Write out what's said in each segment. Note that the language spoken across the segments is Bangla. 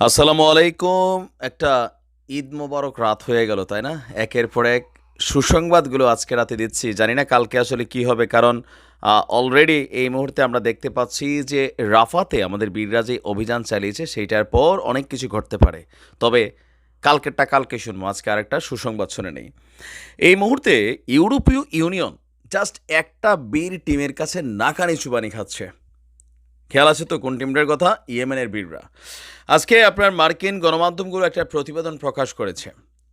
আসসালামু আলাইকুম। একটা ঈদ মোবারক রাত হয়ে গেল, তাই না? একের পর এক সুসংবাদগুলো আজকে রাতে দিচ্ছি। জানি না কালকে আসলে কি হবে, কারণ অলরেডি এই মুহূর্তে আমরা দেখতে পাচ্ছি যে রাফাতে আমাদের বীররা যে অভিযান চালিয়েছে, সেইটার পর অনেক কিছু ঘটতে পারে। তবে কালকেরটা কালকে শুনব, আজকে আরেকটা সুসংবাদ শুনে নেই। এই মুহূর্তে ইউরোপীয় ইউনিয়ন জাস্ট একটা বীর টিমের কাছে নাকানি চুবানি খাচ্ছে। খেয়াল আছে তো কোন টিমটার কথা? ইয়েমেনের বীররা। আজকে আপনার মার্কিন গণমাধ্যমগুলো একটা প্রতিবেদন প্রকাশ করেছে।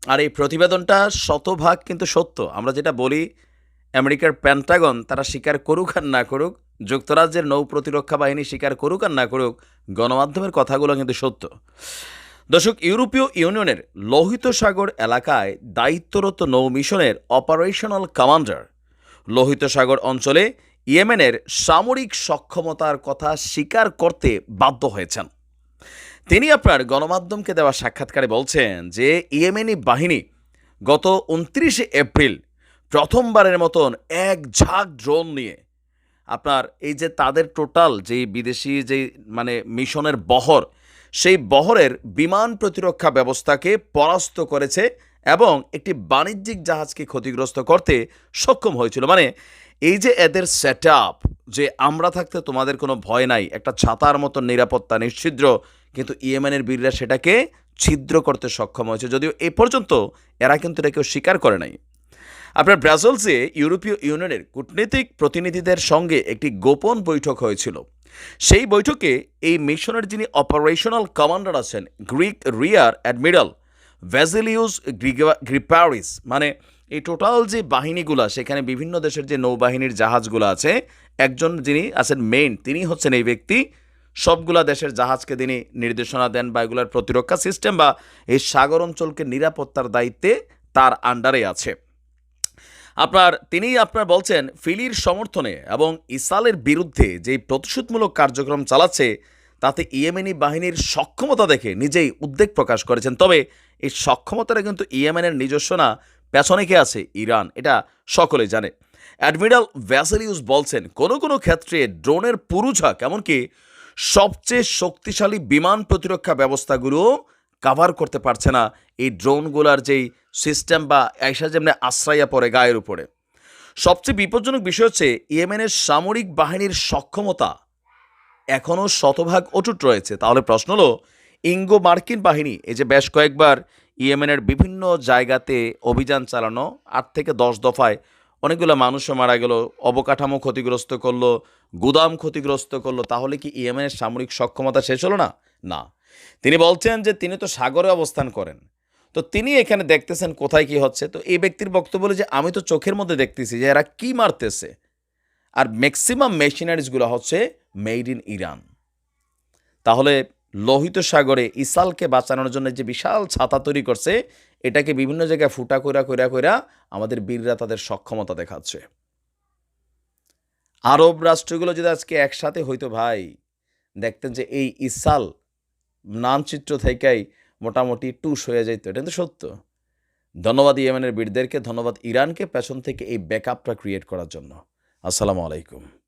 আর এই প্রতিবেদনটা শতভাগ কিন্তু সত্য। আমরা যেটা বলি, আমেরিকার প্যান্টাগন তারা স্বীকার করুক আর না করুক, যুক্তরাজ্যের নৌ প্রতিরক্ষা বাহিনী স্বীকার করুক আর না করুক, গণমাধ্যমের কথাগুলো কিন্তু সত্য। দর্শক, ইউরোপীয় ইউনিয়নের লোহিত সাগর এলাকায় দায়িত্বরত নৌ মিশনের অপারেশনাল কমান্ডার লোহিত সাগর অঞ্চলে ইয়েমেনের সামরিক সক্ষমতার কথা স্বীকার করতে বাধ্য হয়েছেন। তিনি আপনার গণমাধ্যমকে দেওয়া সাক্ষাৎকারে বলছেন যে, ইয়েমেনি বাহিনী গত উনত্রিশে এপ্রিল প্রথমবারের মতন এক ঝাঁক ড্রোন নিয়ে আপনার এই যে তাদের টোটাল যে বিদেশি যে মানে মিশনের বহর, সেই বহরের বিমান প্রতিরক্ষা ব্যবস্থাকে পরাস্ত করেছে এবং একটি বাণিজ্যিক জাহাজকে ক্ষতিগ্রস্ত করতে সক্ষম হয়েছিল। মানে এই যে এদের সেট যে আমরা থাকতে তোমাদের কোনো ভয় নাই, একটা ছাতার মতো নিরাপত্তা নিশ্ছিদ্র কিন্তু ইয়েমেনের বীররা সেটাকে ছিদ্র করতে সক্ষম হয়েছে। যদিও এ পর্যন্ত এরা কিন্তু এটা কেউ স্বীকার করে নাই। আপনার ব্রাজেলসে ইউরোপীয় ইউনিয়নের কূটনীতিক প্রতিনিধিদের সঙ্গে একটি গোপন বৈঠক হয়েছিল। সেই বৈঠকে এই মিশনের যিনি অপারেশনাল কমান্ডার আছেন, Greek rear admiral Vasileios Gryparis মানে এই টোটাল যে বাহিনীগুলো, সেখানে বিভিন্ন দেশের যে নৌবাহিনীর জাহাজগুলো আছে, একজন যিনি আছেন মেইন তিনি হচ্ছেন এই ব্যক্তি। সবগুলা দেশের জাহাজকে তিনি নির্দেশনা দেন বা এগুলোর প্রতিরক্ষা সিস্টেম বা এই সাগর অঞ্চলকে নিরাপত্তার দায়িত্বে তার আন্ডারে আছে। আপনার তিনি আপনার বলছেন, ফিলির সমর্থনে এবং ইসালের বিরুদ্ধে যে প্রতিশোধমূলক কার্যক্রম চালাচ্ছে, তাতে ইয়েমেনি বাহিনীর সক্ষমতা দেখে নিজেই উদ্বেগ প্রকাশ করেছেন। তবে এই সক্ষমতাটা কিন্তু ইয়েমেনের নিজস্ব না পেছনে কে আছে? ইরান। এটা সকলে জানে। অ্যাডমিরাল ভ্যাসেলিউস বলছেন, কোনো কোনো ক্ষেত্রে ড্রোনের পুরুঝাক এমনকি সবচেয়ে শক্তিশালী বিমান প্রতিরক্ষা ব্যবস্থাগুলো কাভার করতে পারছে না এই ড্রোনগুলার যেই সিস্টেম বা এসা যেমনি আশ্রাইয়া পড়ে গায়ের উপরে। সবচেয়ে বিপজ্জনক বিষয় হচ্ছে, ইয়েমেনের সামরিক বাহিনীর সক্ষমতা এখনও শতভাগ অটুট রয়েছে। তাহলে প্রশ্ন হলো, ইঙ্গো মার্কিন বাহিনী, এই যে বেশ কয়েকবার ইয়েমেনের বিভিন্ন জায়গাতে অভিযান চালানো আট থেকে দশ দফায় অনেকগুলো মানুষও মারা গেল, অবকাঠামো ক্ষতিগ্রস্ত করল, গুদাম ক্ষতিগ্রস্ত করল। তাহলে কি ইয়েমেনের সামরিক সক্ষমতা শেষ হলো না? না। তিনি বলছেন যে তিনি তো সাগরে অবস্থান করেন। তো তিনি এখানে দেখতেছেন কোথায় কি হচ্ছে। তো এই ব্যক্তির বক্তব্য যে, আমি তো চোখের মধ্যে দেখতেছি যে এরা কি মারতেছে। আর ম্যাক্সিমাম মেশিনারিজগুলো হচ্ছে মেড ইন ইরান তাহলে লোহিত সাগরে ইসালকে বাঁচানোর জন্য যে বিশাল ছাতা তৈরি করছে, এটাকে বিভিন্ন জায়গায় ফুটা কইরা কইরা কইরা আমাদের বীররা তাদের সক্ষমতা দেখাচ্ছে। আরব রাষ্ট্রগুলো যদি আজকে একসাথে হইতো ভাই, দেখতেন যে এই ইসাল মানচিত্র থেকেই মোটামুটি টুস হয়ে যাইতো, এটা কিন্তু সত্য। ধন্যবাদ ইয়েমেনের বীরদেরকে, ধন্যবাদ ইরানকে পেছন থেকে এই ব্যাকআপটা ক্রিয়েট করার জন্য। আসসালামু আলাইকুম।